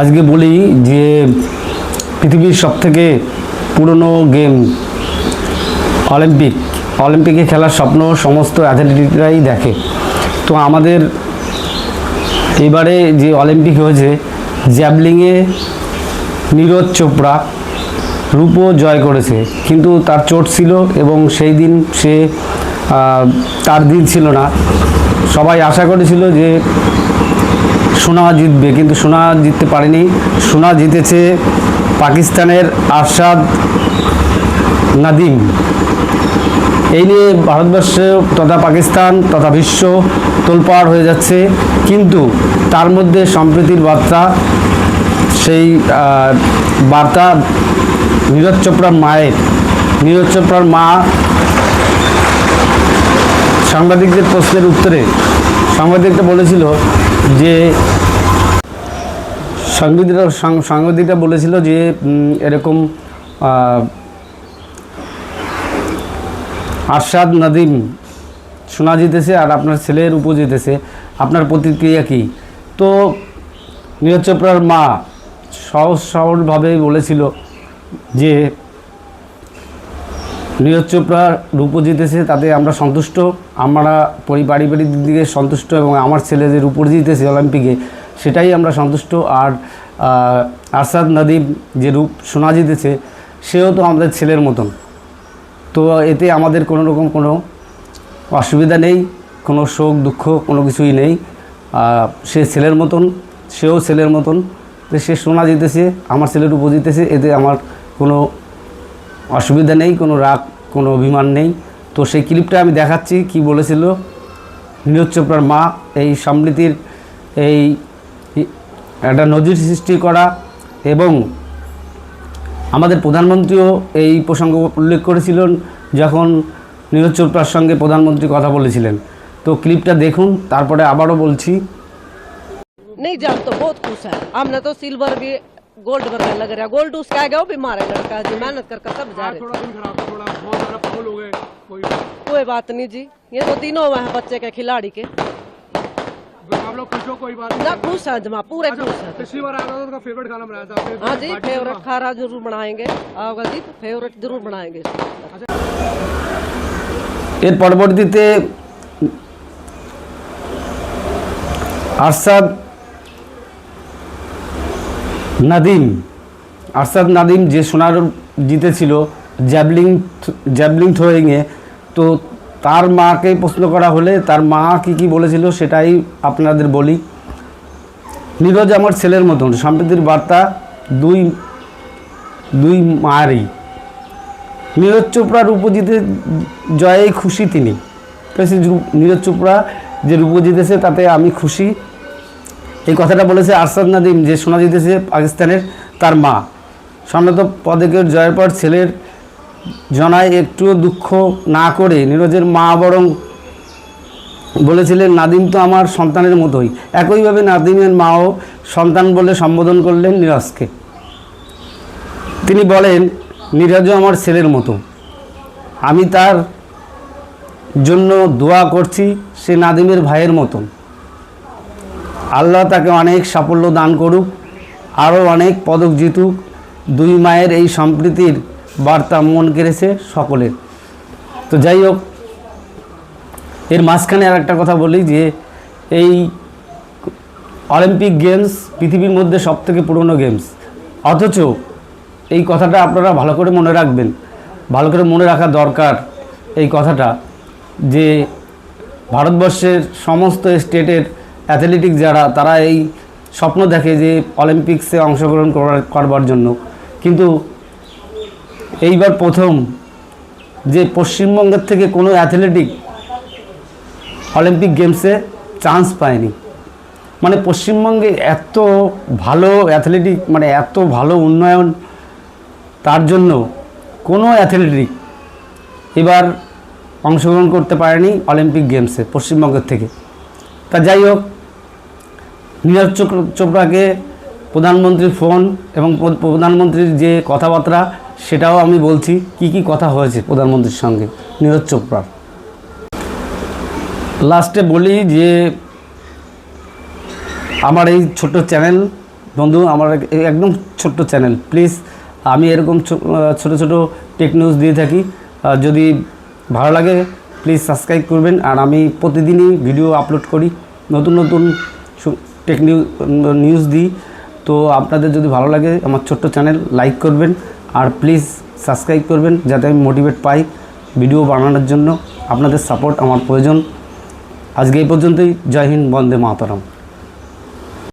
আজকে বলি যে পৃথিবীর সবথেকে পুরনো গেম অলিম্পিক। অলিম্পিকে খেলার স্বপ্ন সমস্ত অ্যাথলেটিকরাই দেখে। তো আমাদের এবারে যে অলিম্পিক হয়েছে, জ্যাভলিংয়ে নীরজ চোপড়া রূপও জয় করেছে। কিন্তু তার চোট ছিল এবং সেই দিন সে তার দিন ছিল না। সবাই আশা করেছিল যে সোনা জিতবে, কিন্তু সোনা জিততে পারেনি। সোনা জিতেছে পাকিস্তানের আরশাদ নাদিম। এই নিয়ে ভারতবর্ষ তথা পাকিস্তান তথা বিশ্ব তোলপাড় হয়ে যাচ্ছে। কিন্তু তার মধ্যে সম্প্রীতির বার্তা, সেই বার্তা নীরজ চোপড়ার মায়ের। নীরজ চোপড়ার মা সাংবাদিকদের প্রশ্নের উত্তরে সাংবাদিকটা বলেছিল যে সাংবাদিকরা সাংবাদিকরা বলেছিল যে এরকম আরশাদ নাদিম শোনা জিতেছে আর আপনার ছেলের উপর জিতেছে আপনার প্রতিক্রিয়া কি? তো নীরজ চোপড়ার মা সহজ সরলভাবে বলেছিল যে নীরজ চোপড়া, রূপো জিতেছে, তাতে আমরা সন্তুষ্ট। আমরা পরি- পারিবারিক দিক থেকে সন্তুষ্ট এবং আমার ছেলে যে রূপর জিতেছে অলিম্পিকে সেটাই আমরা সন্তুষ্ট। আর আরশাদ নাদিম যে রূপ সোনা জিতেছে, সেও তো আমাদের ছেলের মতন। তো এতে আমাদের কোনো রকম কোনো অসুবিধা নেই, কোনো শোক, দুঃখ, কোনো কিছুই নেই। সে ছেলের মতন, সেও ছেলের মতন। সে সোনা জিতেছে, আমার ছেলের উপর জিতেছে, এতে আমার কোনো অসুবিধা নেই কোনো রাগ কোনো অভিমান নেই তো সেই ক্লিপটা আমি দেখাচ্ছি কি বলেছিল নীরজ চোপড়ার মা এই সমৃদ্ধির এই একটা নজির সৃষ্টি করা এবং আমাদের প্রধানমন্ত্রীও এই প্রসঙ্গ উল্লেখ করেছিলেন যখন নীরজ চোপড়ার সঙ্গে প্রধানমন্ত্রী কথা বলেছিলেন তো ক্লিপটা দেখুন তারপরে আবারও বলছি नहीं जान तो बहुत खुश है हमने तो सिल्वर भी गोल्ड वर्ग लग रहा गोल्ड उसका आएगा वो बीमार है लड़का जी मेहनत कर कर सब जा रहे थोड़ा दिन खराब था थोड़ा बहुत ज्यादा फाउल हो गए कोई कोई बात नहीं जी ये तो तीनों हुए हैं बच्चे के खिलाड़ी के आप लोग खुश हो कोई बात ना खुश है जमा पूरे खुश है पिछली बार आया था तो उसका फेवरेट खाना बनाया था फिर हाँ जी फेवरेट खाना जरूर बनाएंगे आओगा जी तो फेवरेट जरूर बनाएंगे এর পরবর্তীতে আরশাদ নাদিম, আরশাদ নাদিম যে সোনার জিতেছিল জ্যাভলিং জ্যাভলিং থ্রোয়িংয়ে তো তার মাকে প্রশ্ন করা হলে তার মা কি কি বলেছিল সেটাই আপনাদের বলি। নীরজ আমার ছেলের মতন সম্প্রীতির বার্তা দুই দুই মারই। নীরজ চোপড়া রূপজিতে জয়ে খুশি তিনি। নীরজ চোপড়া যে রূপ জিতেছে তাতে আমি খুশি। এই কথাটা বলেছে আরশাদ নাদিম, যে শোনা জিতেছে পাকিস্তানের তার মা। সম্রাত পদকের জয়ের পর ছেলের জনায় একটুও দুঃখ না করে নীরজের মা বরং বলেছিলেন, নাদিম তো আমার সন্তানের মতোই। একইভাবে নাদিমের মাও সন্তান বলে সম্বোধন করলেন নীরজকে। তিনি বলেন, নীরজও আমার ছেলের মতো। আমি তার জন্য দোয়া করছি, সে নাদিমের ভাইয়ের মতন। আল্লাহ তাকে অনেক সাফল্য দান করুক, আরও অনেক পদক জিতুক। দুই মায়ের এই সম্প্রীতির বার্তা মন কেড়েছে সকলের। তো যাই হোক, এর মাঝখানে আর একটা কথা বলি যে এই অলিম্পিক গেমস পৃথিবীর মধ্যে সবথেকে পুরনো গেমস। অথচ এই কথাটা আপনারা ভালো করে মনে রাখবেন, ভালো করে মনে রাখা দরকার এই কথাটা যে ভারতবর্ষের সমস্ত স্টেটের অ্যাথলেটিক যারা, তারা এই স্বপ্ন দেখে যে অলিম্পিক্সে অংশগ্রহণ করার, করবার জন্য। কিন্তু এইবার প্রথম যে পশ্চিমবঙ্গের থেকে কোনো অ্যাথলেটিক অলিম্পিক গেমসে চান্স পায়নি। মানে পশ্চিমবঙ্গে এত ভালো অ্যাথলেটিক মানে এত ভালো উন্নয়ন, তার জন্য কোনো অ্যাথলেটিক এবার অংশগ্রহণ করতে পারেনি অলিম্পিক গেমসে পশ্চিমবঙ্গের থেকে। তা যাই হোক নীরজ চোপ- চোপড়াকে প্রধানমন্ত্রীর ফোন এবং প্রধানমন্ত্রীর যে কথাবার্তা, সেটাও আমি বলছি। কি কি কথা হয়েছে প্রধানমন্ত্রীর সঙ্গে নীরজ চোপড়ার? লাস্টে বলি যে, আমার এই ছোট্ট চ্যানেল, বন্ধু, আমার এক- একদম ছোট্ট চ্যানেল, প্লিজ, আমি এরকম ছোট ছোট টেক নিউজ দিয়ে থাকি। যদি ভালো লাগে, প্লিজ সাবস্ক্রাইব করবেন। আর আমি প্রতিদিনই ভিডিও আপলোড করি। নতুন নতুন টেক নিউজ দিই। তো আপনাদের যদি ভালো লাগে আমার ছোট্ট চ্যানেল লাইক করবেন। আর প্লিজ সাবস্ক্রাইব করবেন যাতে আমি মোটিভেট পাই ভিডিও বানানোর জন্য। আপনাদের সাপোর্ট আমার প্রয়োজন। আজকে এই পর্যন্তই। জয় হিন্দ, বন্দে মাতারাম।